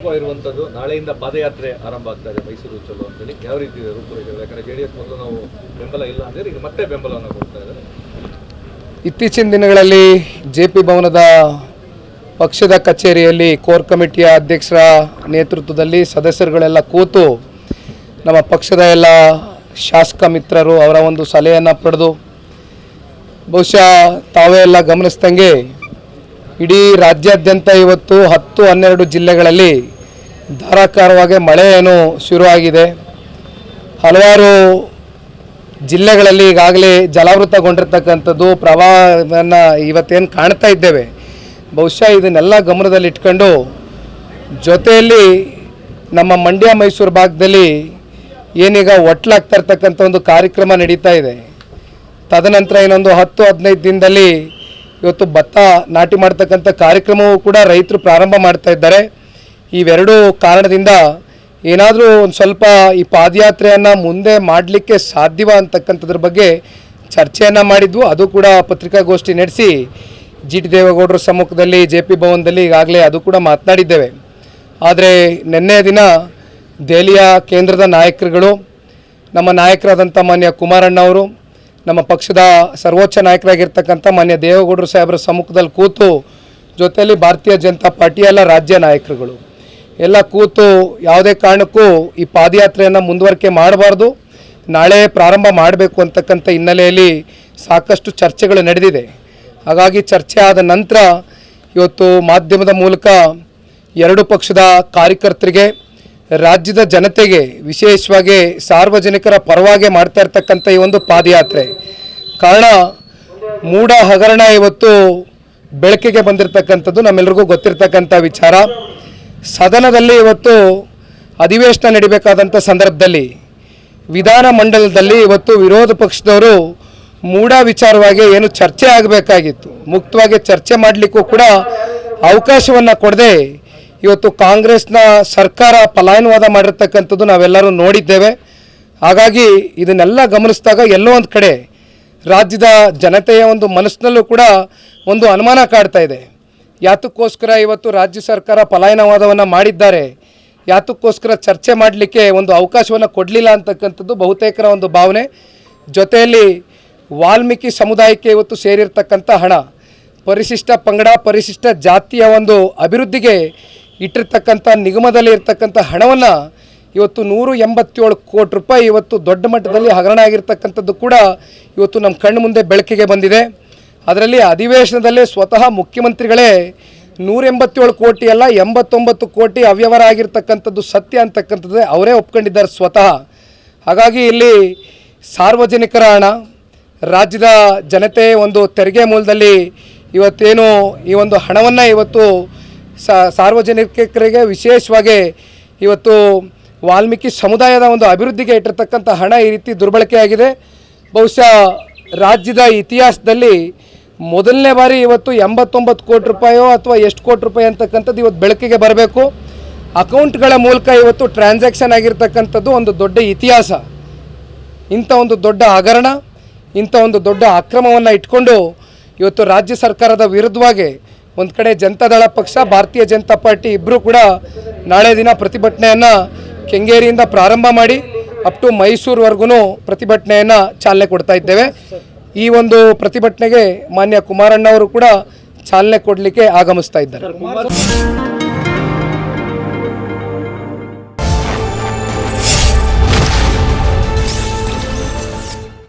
ಇರುವಂತದ್ದು ನಾಳೆಯಿಂದ ಪಾದಯಾತ್ರೆ ಆರಂಭ ಆಗ್ತಾ ಇದೆ ಮೈಸೂರು ಚಲೋ ಅಂತೇಳಿ. ಯಾವ ರೀತಿ ರೂಪುರೇಷೆ ಯಾಕಂದ್ರೆ ಜೆ ಡಿ ಎಸ್ ಮೊದಲು ನಾವು ಬೆಂಬಲ ಇಲ್ಲ ಅಂದ್ರೆ ಈಗ ಮತ್ತೆ ಬೆಂಬಲವನ್ನು ಕೊಡ್ತಾ ಇದ್ದಾರೆ. ಇತ್ತೀಚಿನ ದಿನಗಳಲ್ಲಿ ಜೆ ಪಿ ಭವನದ ಪಕ್ಷದ ಕಚೇರಿಯಲ್ಲಿ ಕೋರ್ ಕಮಿಟಿಯ ಅಧ್ಯಕ್ಷರ ನೇತೃತ್ವದಲ್ಲಿ ಸದಸ್ಯರುಗಳೆಲ್ಲ ಕೂತು ನಮ್ಮ ಪಕ್ಷದ ಎಲ್ಲ ಶಾಸಕ ಮಿತ್ರರು ಅವರ ಒಂದು ಸಲಹೆಯನ್ನು ಪಡೆದು ಬಹುಶಃ ತಾವೇ ಎಲ್ಲ ಗಮನಿಸ್ದಂಗೆ ಇಡೀ ರಾಜ್ಯಾದ್ಯಂತ ಇವತ್ತು ಹತ್ತು ಹನ್ನೆರಡು ಜಿಲ್ಲೆಗಳಲ್ಲಿ ಧಾರಾಕಾರವಾಗಿ ಮಳೆ ಏನು ಶುರುವಾಗಿದೆ. ಹಲವಾರು ಜಿಲ್ಲೆಗಳಲ್ಲಿ ಈಗಾಗಲೇ ಜಲಾವೃತಗೊಂಡಿರ್ತಕ್ಕಂಥದ್ದು ಪ್ರವಾಹವನ್ನು ಇವತ್ತೇನು ಕಾಣ್ತಾ ಇದ್ದೇವೆ. ಬಹುಶಃ ಇದನ್ನೆಲ್ಲ ಗಮನದಲ್ಲಿಟ್ಕೊಂಡು ಜೊತೆಯಲ್ಲಿ ನಮ್ಮ ಮಂಡ್ಯ ಮೈಸೂರು ಭಾಗದಲ್ಲಿ ಏನೀಗ ಒಟ್ಲಾಗ್ತಾ ಇರ್ತಕ್ಕಂಥ ಒಂದು ಕಾರ್ಯಕ್ರಮ ನಡೀತಾ ಇದೆ. ತದನಂತರ ಇನ್ನೊಂದು ಹತ್ತು ಹದಿನೈದು ದಿನದಲ್ಲಿ ಇವತ್ತು ಭತ್ತ ನಾಟಿ ಮಾಡ್ತಕ್ಕಂಥ ಕಾರ್ಯಕ್ರಮವೂ ಕೂಡ ರೈತರು ಪ್ರಾರಂಭ ಮಾಡ್ತಾ ಇದ್ದಾರೆ. ಇವೆರಡೂ ಕಾರಣದಿಂದ ಏನಾದರೂ ಒಂದು ಸ್ವಲ್ಪ ಈ ಪಾದಯಾತ್ರೆಯನ್ನು ಮುಂದೆ ಮಾಡಲಿಕ್ಕೆ ಸಾಧ್ಯವ ಅಂತಕ್ಕಂಥದ್ರ ಬಗ್ಗೆ ಚರ್ಚೆಯನ್ನು ಮಾಡಿದ್ವು. ಅದು ಕೂಡ ಪತ್ರಿಕಾಗೋಷ್ಠಿ ನಡೆಸಿ ಜಿ ಟಿ ದೇವೇಗೌಡರ ಸಮ್ಮುಖದಲ್ಲಿ, ಜೆ ಪಿ ಭವನದಲ್ಲಿ ಈಗಾಗಲೇ ಅದು ಕೂಡ ಮಾತನಾಡಿದ್ದೇವೆ. ಆದರೆ ನಿನ್ನೆ ದಿನ ದೆಹಲಿಯ ಕೇಂದ್ರದ ನಾಯಕರುಗಳು, ನಮ್ಮ ನಾಯಕರಾದಂಥ ಮಾನ್ಯ ಕುಮಾರಣ್ಣ ಅವರು ನಮ್ಮ ಪಕ್ಷದ ಸರ್ವೋಚ್ಚ ನಾಯಕರಾಗಿರ್ತಕ್ಕಂಥ ಮಾನ್ಯ ದೇವೇಗೌಡರು ಸಾಹೇಬರ ಸಮ್ಮುಖದಲ್ಲಿ ಕೂತು ಜೊತೆಯಲ್ಲಿ ಭಾರತೀಯ ಜನತಾ ಪಾರ್ಟಿಯ ಎಲ್ಲ ರಾಜ್ಯ ನಾಯಕರುಗಳು. ಎಲ್ಲ ಕೂತು ಯಾವುದೇ ಕಾರಣಕ್ಕೂ ಈ ಪಾದಯಾತ್ರೆಯನ್ನು ಮುಂದುವರಿಕೆ ಮಾಡಬಾರ್ದು. ನಾಳೆ ಪ್ರಾರಂಭ ಮಾಡಬೇಕು ಅಂತಕ್ಕಂಥ ಹಿನ್ನೆಲೆಯಲ್ಲಿ ಸಾಕಷ್ಟು ಚರ್ಚೆಗಳು ನಡೆದಿದೆ. ಹಾಗಾಗಿ ಚರ್ಚೆ ಆದ ನಂತರ ಇವತ್ತು ಮಾಧ್ಯಮದ ಮೂಲಕ ಎರಡು ಪಕ್ಷದ ಕಾರ್ಯಕರ್ತರಿಗೆ ರಾಜ್ಯದ ಜನತೆಗೆ, ವಿಶೇಷವಾಗಿ ಸಾರ್ವಜನಿಕರ ಪರವಾಗಿ ಮಾಡ್ತಾ ಇರ್ತಕ್ಕಂಥ ಈ ಒಂದು ಪಾದಯಾತ್ರೆ. ಕಾರಣ, ಮೂಢ ಹಗರಣ ಇವತ್ತು ಬೆಳಕಿಗೆ ಬಂದಿರತಕ್ಕಂಥದ್ದು ನಮ್ಮೆಲ್ರಿಗೂ ಗೊತ್ತಿರ್ತಕ್ಕಂಥ ವಿಚಾರ. ಸದನದಲ್ಲಿ ಇವತ್ತು ಅಧಿವೇಶನ ನಡಿಬೇಕಾದಂಥ ಸಂದರ್ಭದಲ್ಲಿ ವಿಧಾನ ಮಂಡಲದಲ್ಲಿ ಇವತ್ತು ವಿರೋಧ ಪಕ್ಷದವರು ಮೂಢ ವಿಚಾರವಾಗಿ ಏನು ಚರ್ಚೆ ಆಗಬೇಕಾಗಿತ್ತು. ಮುಕ್ತವಾಗಿ ಚರ್ಚೆ ಮಾಡಲಿಕ್ಕೂ ಕೂಡ ಅವಕಾಶವನ್ನು ಕೊಡದೆ ಇವತ್ತು ಕಾಂಗ್ರೆಸ್ನ ಸರ್ಕಾರ ಪಲಾಯನವಾದ ಮಾಡಿರ್ತಕ್ಕಂಥದ್ದು ನಾವೆಲ್ಲರೂ ನೋಡಿದ್ದೇವೆ. ಹಾಗಾಗಿ ಇದನ್ನೆಲ್ಲ ಗಮನಿಸಿದಾಗ ಎಲ್ಲೋ ಒಂದು ಕಡೆ ರಾಜ್ಯದ ಜನತೆಯ ಒಂದು ಮನಸ್ಸಿನಲ್ಲೂ ಕೂಡ ಒಂದು ಅನುಮಾನ ಕಾಡ್ತಾ ಇದೆ. ಯಾತಕ್ಕೋಸ್ಕರ ಇವತ್ತು ರಾಜ್ಯ ಸರ್ಕಾರ ಪಲಾಯನವಾದವನ್ನು ಮಾಡಿದ್ದಾರೆ? ಯಾತಕ್ಕೋಸ್ಕರ ಚರ್ಚೆ ಮಾಡಲಿಕ್ಕೆ ಒಂದು ಅವಕಾಶವನ್ನು ಕೊಡಲಿಲ್ಲ ಅಂತಕ್ಕಂಥದ್ದು ಬಹುತೇಕರ ಒಂದು ಭಾವನೆ. ಜೊತೆಯಲ್ಲಿ ವಾಲ್ಮೀಕಿ ಸಮುದಾಯಕ್ಕೆ ಇವತ್ತು ಸೇರಿರ್ತಕ್ಕಂಥ ಹಣ, ಪರಿಶಿಷ್ಟ ಪಂಗಡ, ಪರಿಶಿಷ್ಟ ಜಾತಿಯ ಒಂದು ಅಭಿವೃದ್ಧಿಗೆ ಇಟ್ಟಿರ್ತಕ್ಕಂಥ ನಿಗಮದಲ್ಲಿ ಇರ್ತಕ್ಕಂಥ ಹಣವನ್ನು ಇವತ್ತು ನೂರು ಎಂಬತ್ತೇಳು ಕೋಟಿ ರೂಪಾಯಿ ಇವತ್ತು ದೊಡ್ಡ ಮಟ್ಟದಲ್ಲಿ ಹಗರಣ ಆಗಿರ್ತಕ್ಕಂಥದ್ದು ಕೂಡ ಇವತ್ತು ನಮ್ಮ ಕಣ್ಣು ಮುಂದೆ ಬೆಳಕಿಗೆ ಬಂದಿದೆ. ಅದರಲ್ಲಿ ಅಧಿವೇಶನದಲ್ಲೇ ಸ್ವತಃ ಮುಖ್ಯಮಂತ್ರಿಗಳೇ ನೂರ ಎಂಬತ್ತೇಳು ಕೋಟಿ ಅಲ್ಲ, ಎಂಬತ್ತೊಂಬತ್ತು ಕೋಟಿ ಅವ್ಯವಹಾರ ಆಗಿರ್ತಕ್ಕಂಥದ್ದು ಸತ್ಯ ಅಂತಕ್ಕಂಥದ್ದೇ ಅವರೇ ಒಪ್ಕೊಂಡಿದ್ದಾರೆ ಸ್ವತಃ. ಹಾಗಾಗಿ ಇಲ್ಲಿ ಸಾರ್ವಜನಿಕರ ಹಣ, ರಾಜ್ಯದ ಜನತೆ ಒಂದು ತೆರಿಗೆ ಮೂಲದಲ್ಲಿ ಇವತ್ತೇನು ಈ ಒಂದು ಹಣವನ್ನು ಇವತ್ತು ಸಾರ್ವಜನಿಕರಿಗೆ ವಿಶೇಷವಾಗಿ ಇವತ್ತು ವಾಲ್ಮೀಕಿ ಸಮುದಾಯದ ಒಂದು ಅಭಿವೃದ್ಧಿಗೆ ಇಟ್ಟಿರ್ತಕ್ಕಂಥ ಹಣ ಈ ರೀತಿ ದುರ್ಬಳಕೆಯಾಗಿದೆ. ಬಹುಶಃ ರಾಜ್ಯದ ಇತಿಹಾಸದಲ್ಲಿ ಮೊದಲನೇ ಬಾರಿ ಇವತ್ತು ಎಂಬತ್ತೊಂಬತ್ತು ಕೋಟಿ ರೂಪಾಯೋ ಅಥವಾ ಎಷ್ಟು ಕೋಟಿ ರೂಪಾಯಿ ಅಂತಕ್ಕಂಥದ್ದು ಇವತ್ತು ಬೆಳಕಿಗೆ ಬರಬೇಕು. ಅಕೌಂಟ್ಗಳ ಮೂಲಕ ಇವತ್ತು ಟ್ರಾನ್ಸಾಕ್ಷನ್ ಆಗಿರ್ತಕ್ಕಂಥದ್ದು ಒಂದು ದೊಡ್ಡ ಇತಿಹಾಸ. ಇಂಥ ಒಂದು ದೊಡ್ಡ ಹಗರಣ, ಇಂಥ ಒಂದು ದೊಡ್ಡ ಅಕ್ರಮವನ್ನು ಇಟ್ಕೊಂಡು ಇವತ್ತು ರಾಜ್ಯ ಸರ್ಕಾರದ ವಿರುದ್ಧವಾಗಿ ಒಂದು ಕಡೆ ಜನತಾದಳ ಪಕ್ಷ, ಭಾರತೀಯ ಜನತಾ ಪಾರ್ಟಿ ಇಬ್ಬರೂ ಕೂಡ ನಾಳೆ ದಿನ ಪ್ರತಿಭಟನೆಯನ್ನು ಕೆಂಗೇರಿಯಿಂದ ಪ್ರಾರಂಭ ಮಾಡಿ ಅಪ್ ಟು ಮೈಸೂರುವರೆಗೂ ಪ್ರತಿಭಟನೆಯನ್ನು ಚಾಲನೆ ಕೊಡ್ತಾ ಇದ್ದೇವೆ. ಈ ಒಂದು ಪ್ರತಿಭಟನೆಗೆ ಮಾನ್ಯ ಕುಮಾರಣ್ಣವರು ಕೂಡ ಚಾಲನೆ ಕೊಡಲಿಕ್ಕೆ ಆಗಮಿಸ್ತಾ ಇದ್ದಾರೆ.